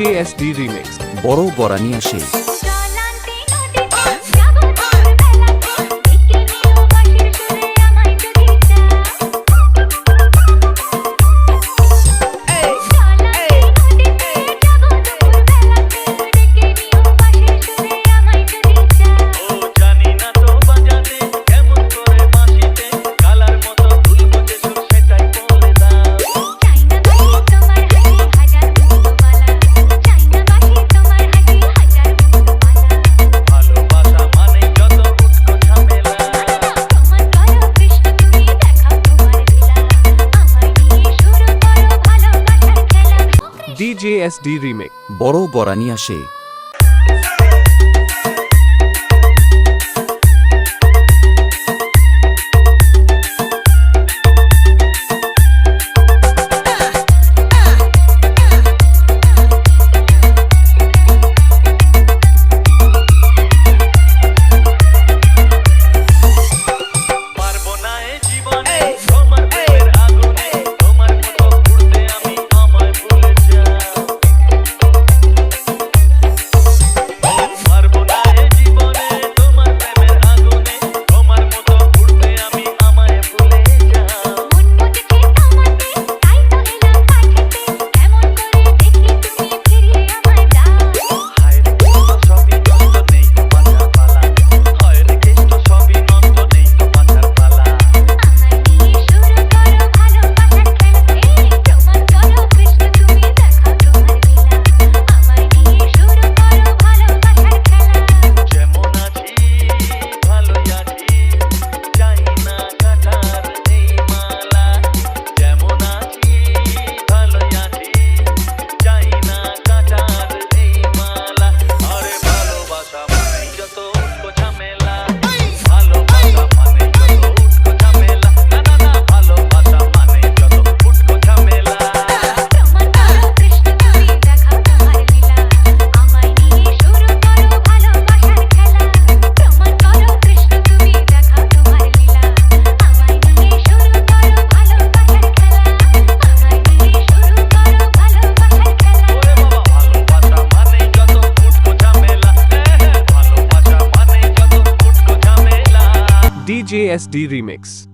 JSD remix. বড় বরানি আসে। ডিজেএসডি remake বড় গরানি আসে JSD remix.